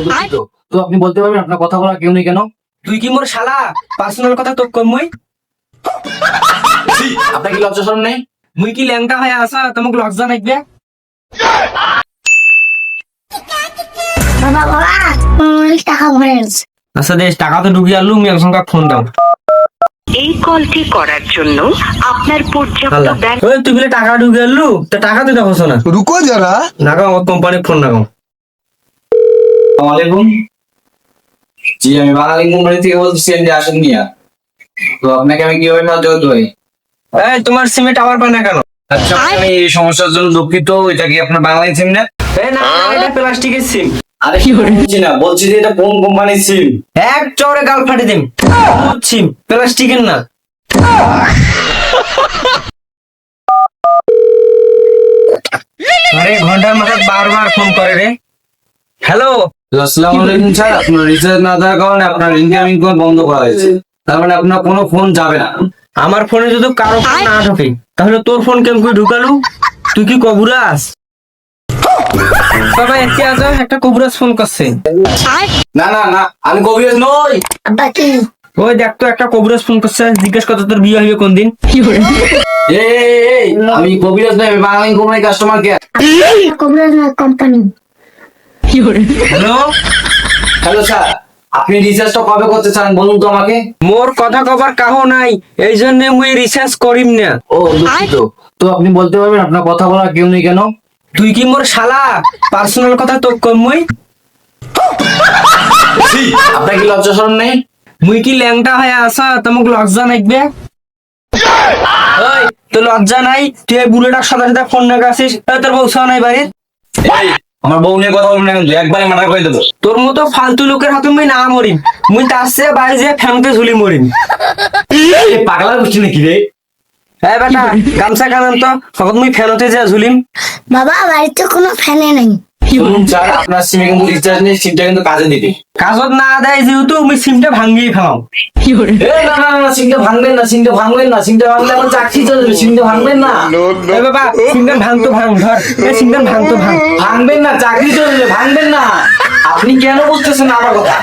অধ্যুষিত তো আপনি বলতে পারবেন আপনার কথা বলা কেউ নেই কেন? তুই কি মোর শালা? পার্সোনাল কথা তো কমই আপনার কি লজ্জা শরম নেই? মুই কি ল্যাংটা হয়ে আসা? তোমাকে লজ্জা লাগবে আচ্ছা দেশ টাকা তো ঢুকিয়ে আলু আমি একজন ফোন দাও। এই কলটি করার জন্য আপনার পর্যাপ্ত ব্যাংক তুই বলে টাকা ঢুকে আলু তা টাকা তুই দেখো না। রুকো যারা। নাগাও আমার কোম্পানির ফোন নাগাও জি আমি বাঙালি কোম্পানি থেকে বলছি সিএনজি আসেন নিয়া তো আপনাকে আমি কীভাবে সাহায্য করতে পারি? এই তোমার সিমে টাওয়ার পায় না কেন? আচ্ছা আমি এই সমস্যার জন্য দুঃখিত এটা কি আপনার বাংলায় সিম না? এই না না, এটা প্লাস্টিকের সিম আরে কি বলছি না? বলছি যে এটা কোন কোম্পানির সিম এক চড়ে গাল ফাটে দিম সিম প্লাস্টিকের না। আরে ঘণ্টার মাথায় বারবার ফোন করে রে। হ্যালো আসসালামু আলাইকুম স্যার আপনার রিচার্জ না থাকার কারণে আপনার ইনকামিং কল বন্ধ করা হয়েছে। তার মানে আপনার কোনো ফোন যাবে না। আমার ফোনে যদি কারও ফোন না ঢোকে তাহলে তোর ফোন কেমন করে ঢুকালু? তুই কি কবুরাস? বাবা এতে আজ একটা কবুরাস ফোন করছে। না না না আমি কবিরাজ নই। আব্বা কি? ওই দেখ তো একটা কবুরাস ফোন করছে। জিজ্ঞেস করতে তোর বিয়ে হইবে কোন দিন? এই, আমি কবিরাজ নই আমি বাংলাদেশ কোম্পানি কাস্টমার কেয়ার কবিরাজ না কোম্পানি হ্যালো হ্যালো স্যার আপনি রিচার্জটা কবে করতে চান বলুন তো আমাকে? মোর কথা কবার কাহ নাই এই জন্য মুই রিসার্চ করিম না। ও দুঃখিত। তো আপনি বলতে পারবেন আপনার কথা বলা কেউ নেই কেন? তুই কি মোর শালা? পার্সোনাল কথা তো কম মুই? আপনার কি লজ্জা শরম নেই? মুই কি ল্যাংটা হয়ে আসা? তোমাক লজ্জা নাকবে ওই তো লজ্জা নাই? তুই বুড়োটার সাথে সাথে ফোন না গাছিস তোর বউ নাই বাড়ির? আমার বউ নিয়ে কথা বলবেন না কিন্তু একবারে মানা করে দেবো। তোর মতো ফালতু লোকের হাতে মুই না মরিম মুই তার সে বাইরে যেয়ে ফ্যানতে ঝুলি মরিম। পাগলা করছি নাকি রে? হ্যাঁ বেটা গামছা কানান তো তখন মুই ফ্যানতে যা ঝুলিম। বাবা বাড়িতে কোনো ফ্যানে নেই। স্যার আপনার সিমে কিন্তু রিচার্জ নেই সিমটা কিন্তু কাজে দিবে। কাজত না দেয় যেহেতু সিমটা ফেলাম। না না না সিমটা ভাঙবেন না সিমটা ভাঙবেন না সিমটা ভাঙলে আমার চাকরি চলে যাবে সিমটা ভাঙবেন না। এ বাবা সিমটা ভাঙতো ভাঙ ধর। এ সিমটা ভাঙতো ভাঙ। ভাঙবেন না চাকরি চলে যাবে ভাঙবেন না। আপনি কেন বুঝতেছেন আমার কথা?